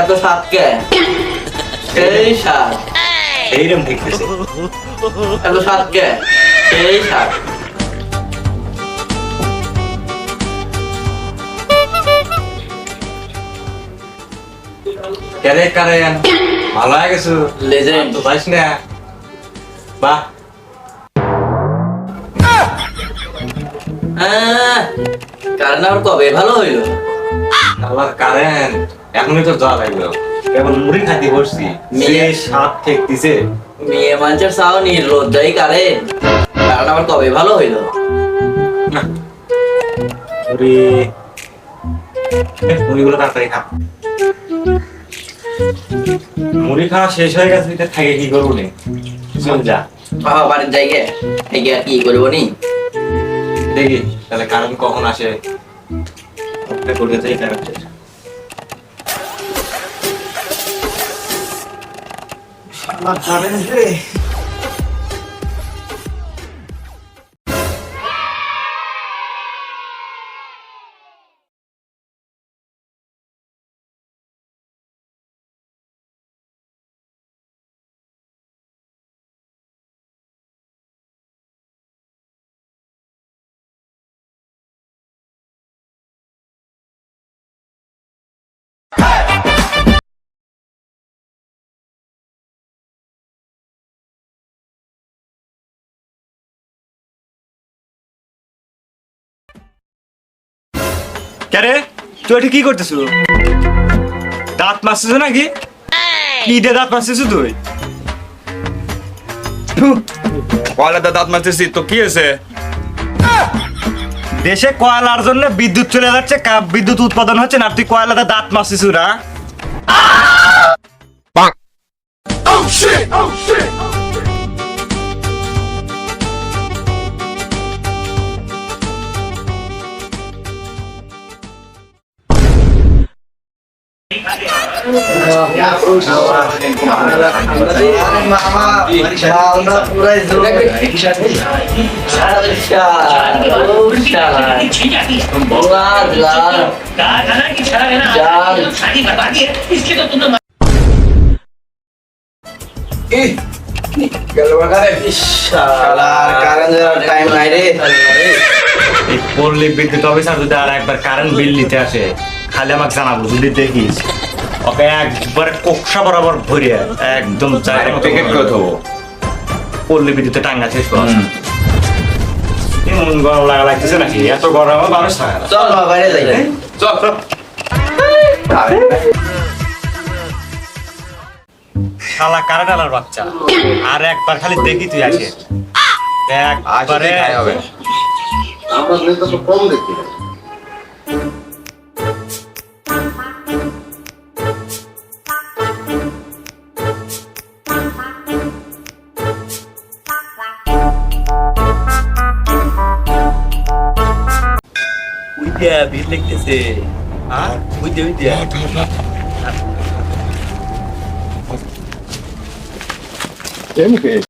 এত স্বাদ কে? সেই স্বাদ। এইরকম দেখতেছে। এত স্বাদ কে? সেই স্বাদ। কেরে কারেন ভালো হয়ে গেছো? লেজেন্ড তো যাইস না। বাহ। কারণ আর কবে? ভালো হইল। আল্লাহর কারেন এখনই তো যাওয়া লাগল এখন মুড়ি খাইতে বসছি। মেয়ে- ঠেকতিছে। মেয়ে মানুষের চাও নি লজ্জাই কারেন কারণ আবার কবে? ভালো হইল? মুড়িগুলো তাড়াতাড়ি খা। মুড়ি খাওয়া শেষ হয়ে গেছে এটা থাকে কি করব নে? চল যা। বাবা বাড়ির জায়গায়। এই গিয়া কি করব নি? দেখি তাহলে কারণ কখন আসে? অপেক্ষা করে যাই কারণটা কেরে? তুই এটি কি করতেছ? দাঁত মারছিস নাকি? কি দিয়ে দাঁত মারছিস তুই? কয়লাতে দাঁত মারতেছি তো কি হয়েছে? দেশে কয়লার জন্য বিদ্যুৎ চলে যাচ্ছে বিদ্যুৎ উৎপাদন হচ্ছে না তুই কয়লাতে দাঁত মারছিস না? টাইম নাই রে পল্লী বিদ্যুৎ অফিসার যদি আর একবার কারেন্ট বিল নিতে আসে খালি আমাকে জানাব, যদি দেখিস। ওকে একবারে কোকসা বরাবর ভরিয়ে একদম টিকিট কত পল্লী বিদ্যুতে টাঙ্গা শেষ করা। এমন গরম লাগা লাগতেছে নাকি? এত গরম মানুষ থাকে না। চল বাইরে যাই। চল চল। শালা কারাডালার বাচ্চা? আর একবার খালি দেখি তুই আসে একবারে ya birliktesin. Ha? Bu da bu. Değil mi ki?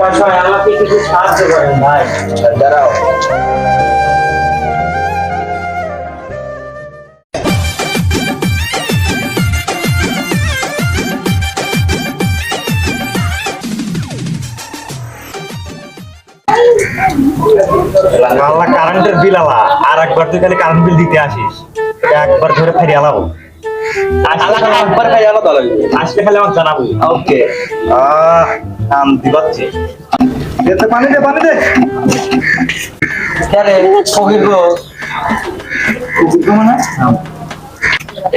লিখতেছে হ্যাঁ? দাঁড়াও। আল্লাহ কারেন্টের বিল আলা আর একবার তুই খালি কারেন্ট বিল দিতে আসিস একবার ধরে ফেরি আলাবো আসলে খালি আমাকে জানাব। ওকে আহ শান্তি পাচ্ছি পানি দে পানি দে। আরে ফকির গো।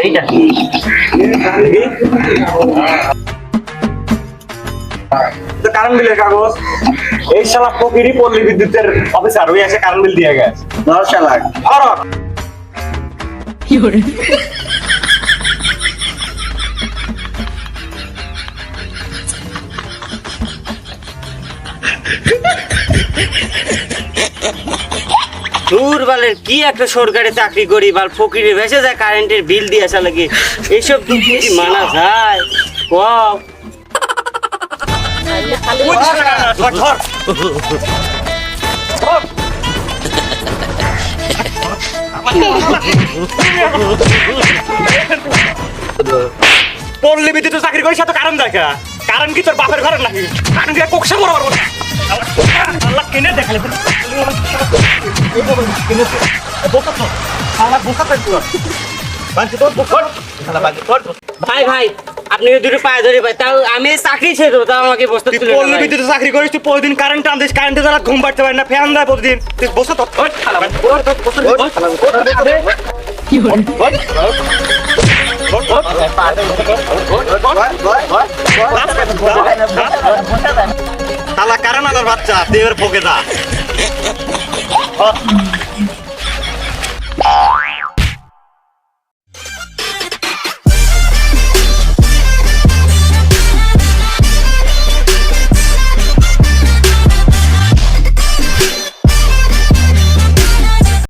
এইটা কি? কারেন্ট বিলের কাগজ। এই শালা ফকিরি পল্লী বিদ্যুতের অফিসার ওই এসে কারেন্ট বিল দিয়ে গেছে। দশ লাখ আর দূর বালের কি একটা সরকারি চাকরি করি বাল ফকিরে ভেসে যায় কারেন্টের বিল দিয়ে আসা লাগে? এইসব মানা যায়? করিস তো কারণ দেখা। কারণ কি তোর বাপের ঘরের নাকি? কারণ কোকসা বড় বড় দেখালে ভাই ভাই আপনি দুটো পায়ে ধরে ভাই তাও আমি চাকরি ছেড়ে দেবো তাও আমাকে বসতে তুই পল্লী ভাই। বিদ্যুৎ চাকরি করিস তুই প্রতিদিন কারেন্ট টানদিস কারেন্টে যারা ঘুম পাড়তে পারে না ফ্যান দেয় প্রতিদিন। তুই বসে তো তালা কারণ আনার বাচ্চা? তুই এবার ফোকে দা Bye.